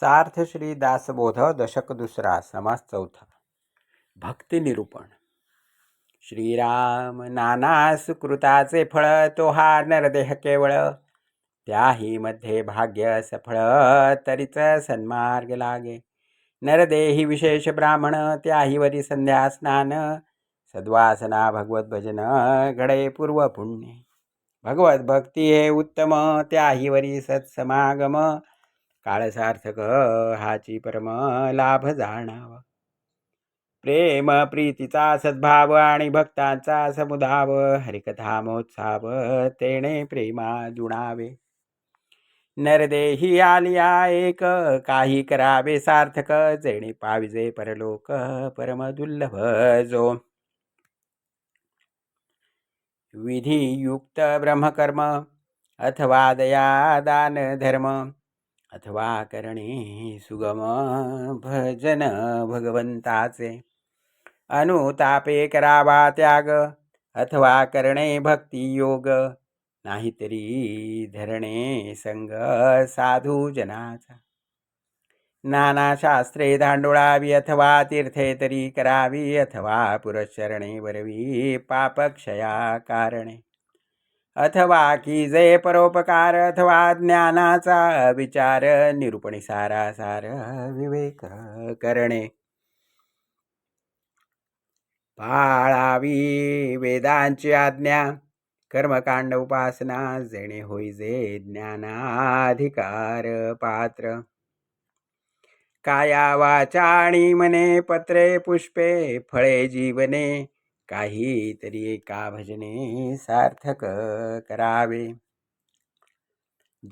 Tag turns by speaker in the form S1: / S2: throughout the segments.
S1: सार्थ श्री दासबोध दशक दुसरा समास चौथा. भक्ती निरूपण. श्रीराम नाना सुकृताचे फळ तो हा नरदेह केवळ. त्याही मध्ये भाग्य सफळ तरीच सन्मार्ग लागे. नरदेही विशेष ब्राह्मण त्याही वरी संध्या स्नान. सद्वासना भगवत भजन घडे पूर्व पुण्य. भगवत भक्ती हे उत्तम त्याही वरी सत्समागम. काळ सार्थक हाची परम लाभ जाणावा. प्रेम प्रीतीचा सद्भाव आणि भक्तांचा समुदाव हरिकथा मोत्साव तेणे प्रेमा जुणावे. नरदेही आलिया एक काही करावे सार्थक जेणे पाविजे परलोक परम दुर्लभ जो. विधियुक्त ब्रह्मकर्म अथवा दया दान धर्म अथवा करणे सुगम भजन भगवंताचे. अनुतापे करावा त्याग अथवा करणे भक्ती योग नाहीतरी धरणे संग साधू जनाचा. नाना शास्त्रे दांडुळावी अथवा तीर्थे तरी करावी अथवा पुरशरणे वरवी पापक्षया कारणे. अथवा की जय परोपकार अथवा ज्ञानाचा विचार निरूपणी सारा सार विवेक करणे. पाळावी वेदांची आज्ञा कर्मकांड उपासना जेणे होईजे ज्ञानाधिकार पात्र. काया वाचा आणि मने पत्रे पुष्पे फळे जीवने काहीतरी एका भजने सार्थक करावे.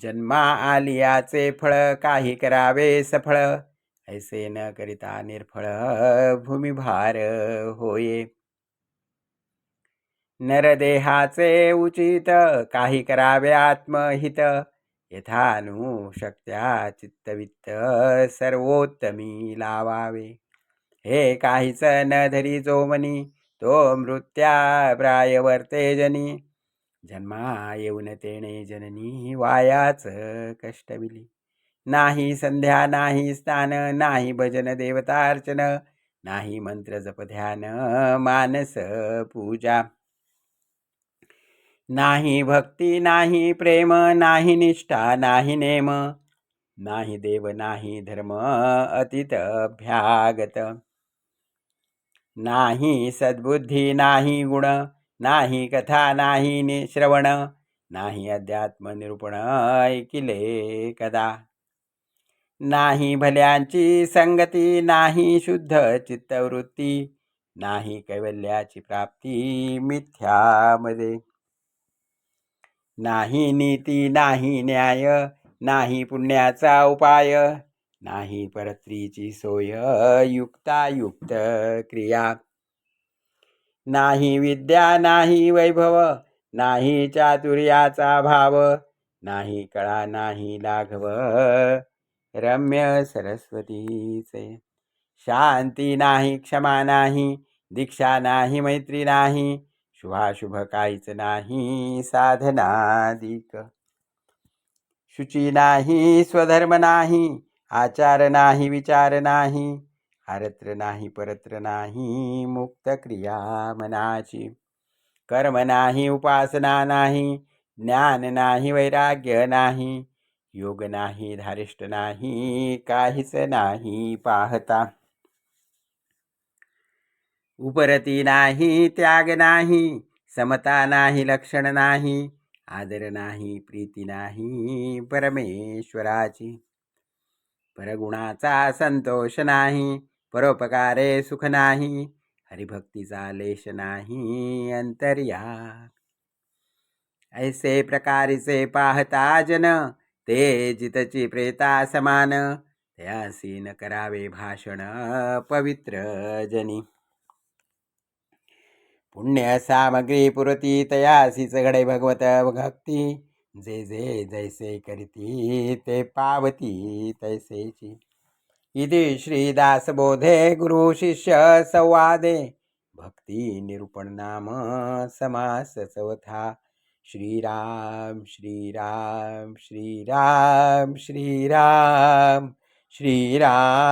S1: जन्मा आलियाचे फळ काही करावे सफळ ऐसे न करिता निर्फळ भूमिभार होये. नरदेहाचे उचित काही करावे आत्महित यथानुशक्त्या चित्तवित्त सर्वोत्तमी लावावे. हे काहीच न धरी जो मनी तो मृत्या प्रायवर्ते जनी. जन्मा येऊन तेणे जननी वायाच कष्टविली. नाही संध्या नाही स्नान नाही भजन देवतार्चन नाही मंत्र जप ध्यान मानस पूजा. नाही भक्ती नाही प्रेम नाही निष्ठा नाही नेम नाही देव नाही धर्म अतित अभ्यागत. नाही सद्बुद्धी नाही गुण नाही कथा नाही नि- श्रवण नाही अध्यात्म निरूपण ऐकिले कदा. नाही भल्यांची संगती नाही शुद्ध चित्तवृत्ती नाही कैवल्याची प्राप्ती मिथ्यामध्ये. नाही नीती नाही न्याय नाही पुण्याचा उपाय नाही परत्रीची सोय युक्तायुक्त क्रिया. नाही विद्या नाही वैभव नाही चातुर्याचा भाव नाही कळा नाही लाघव. रम्य सरस्वतीचे. शांती नाही क्षमा नाही दीक्षा नाही मैत्री नाही शुभाशुभ काहीच नाही साधनादिक शुची नाही स्वधर्म नाही आचार नाही विचार नाही हरत्र नाही परत्र नाही मुक्त क्रिया मनाची. कर्म नाही उपासना नाही ज्ञान नाही वैराग्य नाही योग नाही धारिष्ट नाही काहीच नाही पाहता. उपरती नाही त्याग नाही समता नाही लक्षण नाही आदर नाही प्रीती नाही परमेश्वराची. परगुणाचा संतोष नाही परोपकारे सुख नाही हरिभक्तीचा लेश नाही अंतर्या ऐसे प्रकारीचे पाहता जन ते जितची प्रेता समान त्यासी न करावे भाषण पवित्र जनी. पुण्य सामग्री पुरती तयासीच घडे भगवत भक्ती जे जे जैसे करीती ते पावती तैसेची. इति श्रीदासबोधे गुरु शिष्य संवादे भक्ती निरूपण नाम समास चौथा श्रीराम श्रीराम श्रीराम श्रीराम श्रीराम.